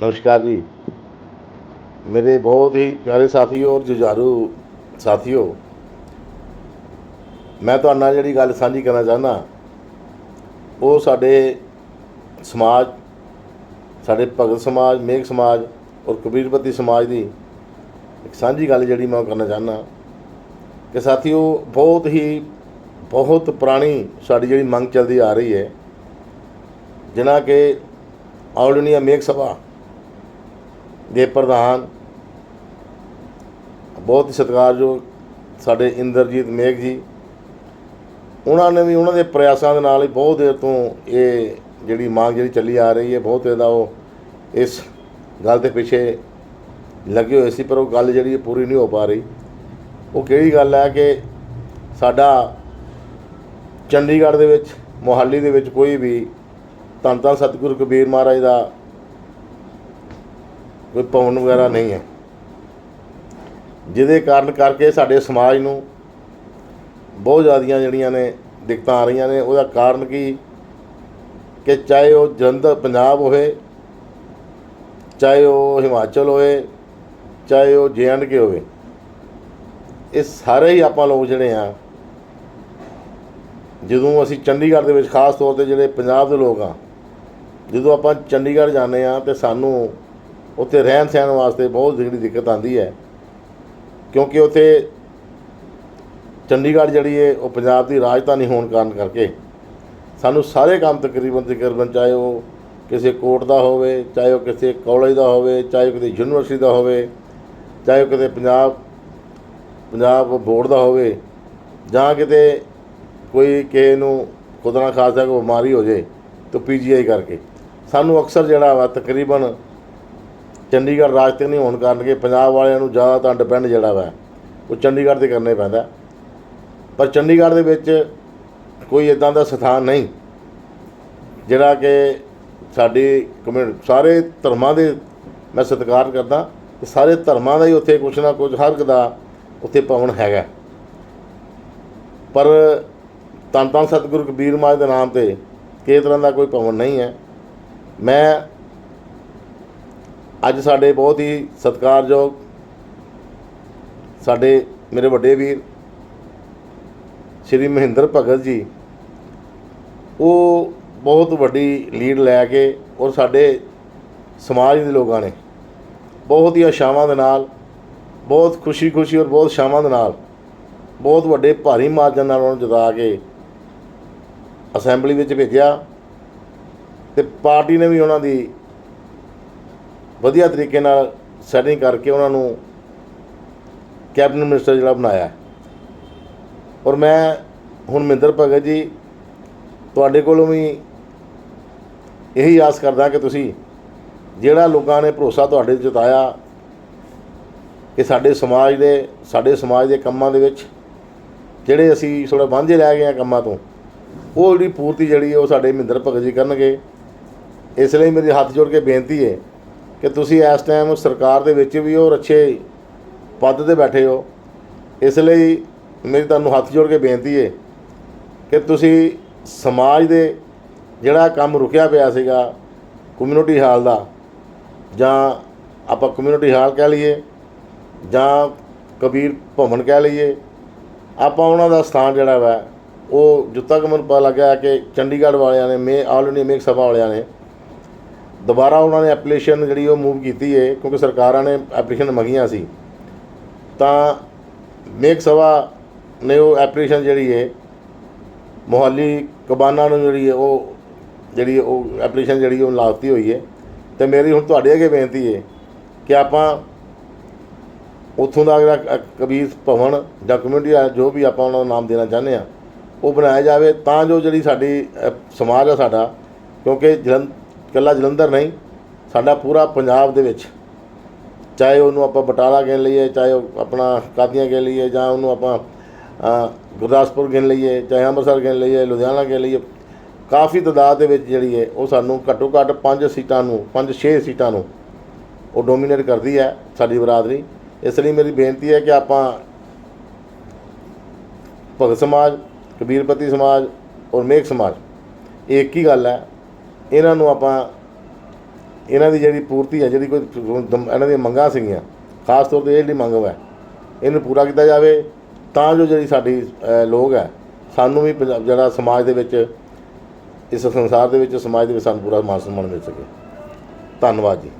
ਨਮਸਕਾਰ ਜੀ। ਮੇਰੇ ਬਹੁਤ ਹੀ ਪਿਆਰੇ ਸਾਥੀਓ ਔਰ ਜੁਝਾਰੂ ਸਾਥੀਓ, ਮੈਂ ਤੁਹਾਡੇ ਨਾਲ ਜਿਹੜੀ ਗੱਲ ਸਾਂਝੀ ਕਰਨਾ ਚਾਹੁੰਦਾ, ਉਹ ਸਾਡੇ ਸਮਾਜ, ਸਾਡੇ ਭਗਤ ਸਮਾਜ, ਮੇਘ ਸਮਾਜ ਔਰ ਕਬੀਰਪਤੀ ਸਮਾਜ ਦੀ ਇੱਕ ਸਾਂਝੀ ਗੱਲ ਜਿਹੜੀ ਮੈਂ ਉਹ ਕਰਨਾ ਚਾਹੁੰਦਾ ਕਿ ਸਾਥੀਓ, ਬਹੁਤ ਹੀ, ਬਹੁਤ ਪੁਰਾਣੀ ਸਾਡੀ ਜਿਹੜੀ ਮੰਗ ਚੱਲਦੀ ਆ ਰਹੀ ਹੈ ਜਿਨ੍ਹਾਂ ਕਿ ਆਲ ਇੰਡੀਆ ਮੇਘ ਸਭਾ ਦੇ ਪ੍ਰਧਾਨ, ਬਹੁਤ ਹੀ ਸਤਿਕਾਰਯੋਗ ਸਾਡੇ ਇੰਦਰਜੀਤ ਮੇਘ ਜੀ। ਉਹਨਾਂ ਨੇ ਵੀ ਉਹਨਾਂ ਦੇ ਪ੍ਰਯਾਸਾਂ ਦੇ ਨਾਲ ਹੀ ਬਹੁਤ ਦੇਰ ਤੋਂ ਇਹ ਜਿਹੜੀ ਮੰਗ ਜਿਹੜੀ ਚੱਲੀ ਆ ਰਹੀ ਹੈ, ਬਹੁਤ ਦੇਰ ਦਾ ਉਹ ਇਸ ਗੱਲ ਦੇ ਪਿੱਛੇ ਲੱਗੇ ਹੋਏ ਸੀ, ਪਰ ਉਹ ਗੱਲ ਜਿਹੜੀ ਪੂਰੀ ਨਹੀਂ ਹੋ ਪਾ ਰਹੀ। ਉਹ ਕਿਹੜੀ ਗੱਲ ਹੈ ਕਿ ਸਾਡਾ ਚੰਡੀਗੜ੍ਹ ਦੇ ਵਿੱਚ, ਮੋਹਾਲੀ ਦੇ ਵਿੱਚ ਕੋਈ ਵੀ ਧੰਨ ਧੰਨ ਸਤਿਗੁਰੂ ਕਬੀਰ ਮਹਾਰਾਜ ਦਾ ਕੋਈ ਭਵਨ ਵਗੈਰਾ ਨਹੀਂ ਹੈ। ਜਿਹਦੇ ਕਾਰਨ ਕਰਕੇ ਸਾਡੇ ਸਮਾਜ ਨੂੰ ਬਹੁਤ ਜ਼ਿਆਦੀਆਂ ਜਿਹੜੀਆਂ ਨੇ ਦਿੱਕਤਾਂ ਆ ਰਹੀਆਂ ਨੇ, ਉਹਦਾ ਕਾਰਨ ਕੀ? ਕਿ ਚਾਹੇ ਉਹ ਜਲੰਧਰ ਪੰਜਾਬ ਹੋਵੇ, ਚਾਹੇ ਉਹ ਹਿਮਾਚਲ ਹੋਵੇ, ਚਾਹੇ ਉਹ ਜੇ ਐਂਡ ਕੇ ਹੋਵੇ, ਇਹ ਸਾਰੇ ਹੀ ਆਪਾਂ ਲੋਕ ਜਿਹੜੇ ਆ, ਜਦੋਂ ਅਸੀਂ ਚੰਡੀਗੜ੍ਹ ਦੇ ਵਿੱਚ ਖਾਸ ਤੌਰ ਤੇ ਜਿਹੜੇ ਪੰਜਾਬ ਦੇ ਲੋਕ ਆ, ਜਦੋਂ ਆਪਾਂ ਚੰਡੀਗੜ੍ਹ ਜਾਂਦੇ ਆ ਤੇ ਸਾਨੂੰ ਉੱਥੇ ਰਹਿਣ ਸਹਿਣ ਵਾਸਤੇ ਬਹੁਤ ਜਿਹੜੀ ਦਿੱਕਤ ਆਉਂਦੀ ਹੈ। ਕਿਉਂਕਿ ਉੱਥੇ ਚੰਡੀਗੜ੍ਹ ਜਿਹੜੀ ਹੈ ਉਹ ਪੰਜਾਬ ਦੀ ਰਾਜਧਾਨੀ ਹੋਣ ਕਾਰਨ ਕਰਕੇ ਸਾਨੂੰ ਸਾਰੇ ਕੰਮ ਤਕਰੀਬਨ ਤਕਰੀਬਨ ਚਾਹੇ ਉਹ ਕਿਸੇ ਕੋਰਟ ਦਾ ਹੋਵੇ, ਚਾਹੇ ਉਹ ਕਿਸੇ ਕਾਲਜ ਦਾ ਹੋਵੇ, ਚਾਹੇ ਉਹ ਕਿਸੇ ਯੂਨੀਵਰਸਿਟੀ ਦਾ ਹੋਵੇ, ਚਾਹੇ ਉਹ ਕਿਤੇ ਪੰਜਾਬ ਪੰਜਾਬ ਬੋਰਡ ਦਾ ਹੋਵੇ ਜਾਂ ਕਿਤੇ ਕੋਈ ਕਿਸੇ ਨੂੰ ਖੁਦਾ ਨਾ ਖਾਸਾ ਕੋਈ ਬਿਮਾਰੀ ਹੋ ਜੇ ਤਾਂ ਪੀਜੀਆਈ ਕਰਕੇ। ਸਾਨੂੰ ਅਕਸਰ ਜਿਹੜਾ ਵਾ ਤਕਰੀਬਨ ਚੰਡੀਗੜ੍ਹ ਰਾਜ ਤੇ ਨਹੀਂ ਹੋਣ ਕਾਰਨ ਕਿ ਪੰਜਾਬ ਵਾਲਿਆਂ ਨੂੰ ਜ਼ਿਆਦਾ ਤਾਂ ਡਿਪੈਂਡ ਜਿਹੜਾ ਵਾ, ਉਹ ਚੰਡੀਗੜ੍ਹ ਤੇ ਕਰਨੇ ਪੈਂਦਾ। ਪਰ ਚੰਡੀਗੜ੍ਹ ਦੇ ਵਿੱਚ ਕੋਈ ਇਦਾਂ ਦਾ ਸਥਾਨ ਨਹੀਂ, ਜਿਹੜਾ ਕਿ ਸਾਡੀ ਕਮਿਊਨਿਟੀ ਸਾਰੇ ਧਰਮਾਂ ਦੇ ਮੈਂ ਸਤਿਕਾਰ ਕਰਦਾ ਕਿ ਸਾਰੇ ਧਰਮਾਂ ਦਾ ਹੀ ਉੱਥੇ ਕੁਛ ਨਾ ਕੁਛ ਹਰ ਇੱਕ ਦਾ ਉੱਥੇ ਭਵਨ ਹੈਗਾ। ਪਰ ਧੰਨ ਧੰਨ ਸਤਿਗੁਰੂ ਕਬੀਰ ਮਹਾਰਾਜ ਦੇ ਨਾਮ ਤੇ ਕਿਸੇ ਤਰ੍ਹਾਂ ਦਾ ਕੋਈ ਭਵਨ ਨਹੀਂ ਹੈ। ਮੈਂ ਅੱਜ ਸਾਡੇ ਬਹੁਤ ਹੀ ਸਤਿਕਾਰਯੋਗ ਸਾਡੇ ਮੇਰੇ ਵੱਡੇ ਵੀਰ ਸ਼੍ਰੀ ਮਹਿੰਦਰ ਭਗਤ ਜੀ, ਉਹ ਬਹੁਤ ਵੱਡੀ ਲੀਡ ਲੈ ਕੇ ਔਰ ਸਾਡੇ ਸਮਾਜ ਦੇ ਲੋਕਾਂ ਨੇ ਬਹੁਤ ਹੀ ਆਸ਼ਾਵਾਂ ਦੇ ਨਾਲ, ਬਹੁਤ ਖੁਸ਼ੀ-ਖੁਸ਼ੀ ਔਰ ਬਹੁਤ ਸ਼ਾਮਾਂ ਦੇ ਨਾਲ ਬਹੁਤ ਵੱਡੇ ਭਾਰੀ ਮਾਰਜਨ ਨਾਲ ਉਹਨੂੰ ਜਿਤਾ ਕੇ ਅਸੈਂਬਲੀ ਵਿੱਚ ਭੇਜਿਆ ਤੇ ਪਾਰਟੀ ਨੇ ਵੀ ਉਹਨਾਂ ਦੀ ਵਧੀਆ ਤਰੀਕੇ ਨਾਲ ਸੈਟਿੰਗ ਕਰਕੇ ਉਹਨਾਂ ਨੂੰ ਕੈਬਨਿਟ ਮਿਨਿਸਟਰ ਜਿਹੜਾ ਬਣਾਇਆ। ਔਰ ਮੈਂ ਹੁਣ ਮਹਿੰਦਰ ਭਗਤ ਜੀ, ਤੁਹਾਡੇ ਕੋਲੋਂ ਵੀ ਇਹੀ ਆਸ ਕਰਦਾ ਕਿ ਤੁਸੀਂ ਜਿਹੜਾ ਲੋਕਾਂ ਨੇ ਭਰੋਸਾ ਤੁਹਾਡੇ 'ਤੇ ਜਤਾਇਆ ਕਿ ਸਾਡੇ ਸਮਾਜ ਦੇ, ਸਾਡੇ ਸਮਾਜ ਦੇ ਕੰਮਾਂ ਦੇ ਵਿੱਚ ਜਿਹੜੇ ਅਸੀਂ ਥੋੜਾ ਵਾਂਝੇ ਰਹਿ ਗਏ ਆ ਕੰਮਾਂ ਤੋਂ, ਉਹ ਜਿਹੜੀ ਪੂਰਤੀ ਜਿਹੜੀ ਉਹ ਸਾਡੇ ਮਹਿੰਦਰ ਭਗਤ ਜੀ ਕਰਨਗੇ, ਇਸ ਲਈ ਮੇਰੀ ਹੱਥ ਜੋੜ ਕੇ ਬੇਨਤੀ ਹੈ ਕਿ ਤੁਸੀਂ ਇਸ ਟਾਈਮ ਸਰਕਾਰ ਦੇ ਵਿੱਚ ਵੀ ਹੋ ਅੱਛੇ ਪਦ ਤੇ ਬੈਠੇ ਹੋ। ਇਸ ਲਈ ਮੇਰੀ ਤੁਹਾਨੂੰ ਹੱਥ ਜੋੜ ਕੇ ਬੇਨਤੀ ਹੈ ਕਿ ਤੁਸੀਂ ਸਮਾਜ ਦੇ ਜਿਹੜਾ ਕੰਮ ਰੁਕਿਆ ਪਿਆ ਸੀਗਾ ਕਮਿਊਨਿਟੀ ਹਾਲ ਦਾ, ਜਾਂ ਆਪਾਂ ਕਮਿਊਨਿਟੀ ਹਾਲ ਕਹਿ ਲਈਏ, ਜਾਂ ਕਬੀਰ ਭਵਨ ਕਹਿ ਲਈਏ, ਆਪਾਂ ਉਹਨਾਂ ਦਾ ਸਥਾਨ ਜਿਹੜਾ ਵਾ, ਉਹ ਜਿੱਥੇ ਤੱਕ ਮੈਨੂੰ ਪਤਾ ਲੱਗਾ ਕਿ ਚੰਡੀਗੜ੍ਹ ਵਾਲਿਆਂ ਨੇ, ਮੇ ਆਲ ਇੰਡੀਆ ਮੇਕ ਸਭਾ ਵਾਲਿਆਂ ਨੇ ਦੁਬਾਰਾ ਉਹਨਾਂ ਨੇ ਐਪਲੀਕੇਸ਼ਨ ਜਿਹੜੀ ਉਹ ਮੂਵ ਕੀਤੀ ਹੈ ਕਿਉਂਕਿ ਸਰਕਾਰਾਂ ਨੇ ਐਪਲੀਕੇਸ਼ਨ ਮੰਗੀਆਂ ਸੀ ਤਾਂ ਮੇਕ ਸਭਾ ਨੇ ਉਹ ਐਪਲੀਕੇਸ਼ਨ ਜਿਹੜੀ ਹੈ ਮੋਹਾਲੀ ਕਬਾਨਾ ਨੂੰ ਜਿਹੜੀ ਹੈ ਉਹ ਜਿਹੜੀ ਉਹ ਐਪਲੀਕੇਸ਼ਨ ਜਿਹੜੀ ਉਹ ਲਾਤੀ ਹੋਈ ਹੈ ਤੇ ਮੇਰੀ ਹੁਣ ਤੁਹਾਡੇ ਅੱਗੇ ਬੇਨਤੀ ਹੈ ਕਿ ਆਪਾਂ ਉੱਥੋਂ ਦਾ ਜਿਹੜਾ ਕਬੀਰ ਭਵਨ ਜਾਂ ਕਮਿਊਨਿਟੀ ਆ ਜੋ ਵੀ ਆਪਾਂ ਉਹਨਾਂ ਦਾ ਨਾਮ ਦੇਣਾ ਚਾਹੁੰਦੇ ਆ ਉਹ ਬਣਾਇਆ ਜਾਵੇ ਤਾਂ ਜੋ ਜਿਹੜੀ ਸਾਡੀ ਅ, ਸਮਾਜ ਆ ਸਾਡਾ ਕਿਉਂਕਿ ਜਲੰਧ ਇਕੱਲਾ ਜਲੰਧਰ ਨਹੀਂ, ਸਾਡਾ ਪੂਰਾ ਪੰਜਾਬ ਦੇ ਵਿੱਚ। ਚਾਹੇ ਉਹਨੂੰ ਆਪਾਂ ਬਟਾਲਾ ਗਿਣ ਲਈਏ, ਚਾਹੇ ਉਹ ਆਪਣਾ ਕਾਦੀਆਂ ਗਿਣ ਲਈਏ, ਜਾਂ ਉਹਨੂੰ ਆਪਾਂ ਗੁਰਦਾਸਪੁਰ ਗਿਣ ਲਈਏ, ਚਾਹੇ ਅੰਮ੍ਰਿਤਸਰ ਗਿਣ ਲਈਏ, ਲੁਧਿਆਣਾ ਗਿਣ ਲਈਏ, ਕਾਫੀ ਤਦਾਦ ਦੇ ਵਿੱਚ ਜਿਹੜੀ ਹੈ, ਉਹ ਸਾਨੂੰ ਘੱਟੋ ਘੱਟ 5 ਸੀਟਾਂ ਨੂੰ 5-6 ਸੀਟਾਂ ਨੂੰ ਉਹ ਡੋਮੀਨੇਟ ਕਰਦੀ ਹੈ ਸਾਡੀ ਬਰਾਦਰੀ। ਇਸ ਲਈ ਮੇਰੀ ਬੇਨਤੀ ਹੈ ਕਿ ਆਪਾਂ ਭਗਤ ਸਮਾਜ, ਕਬੀਰਪਤੀ ਸਮਾਜ ਔਰ ਮੇਘ ਸਮਾਜ, ਇਹ ਇੱਕ ਹੀ ਗੱਲ ਹੈ ਇਹਨਾਂ ਨੂੰ ਆਪਾਂ, ਇਹਨਾਂ ਦੀ ਜਿਹੜੀ ਪੂਰਤੀ ਹੈ, ਜਿਹੜੀ ਕੋਈ ਇਹਨਾਂ ਦੀਆਂ ਮੰਗਾਂ ਸੀਗੀਆਂ, ਖਾਸ ਤੌਰ ਤੇ ਇਹ ਜਿਹੜੀ ਮੰਗ ਹੈ ਇਹਨੂੰ ਪੂਰਾ ਕੀਤਾ ਜਾਵੇ, ਤਾਂ ਜੋ ਜਿਹੜੀ ਸਾਡੀ ਲੋਕ ਹੈ, ਸਾਨੂੰ ਵੀ ਪੰਜਾਬ- ਜਿਹੜਾ ਸਮਾਜ ਦੇ ਵਿੱਚ, ਇਸ ਸੰਸਾਰ ਦੇ ਵਿੱਚ, ਸਮਾਜ ਦੇ ਵਿੱਚ ਸਾਨੂੰ ਪੂਰਾ ਮਾਨ ਸਨਮਾਨ ਮਿਲ ਸਕੇ। ਧੰਨਵਾਦ ਜੀ।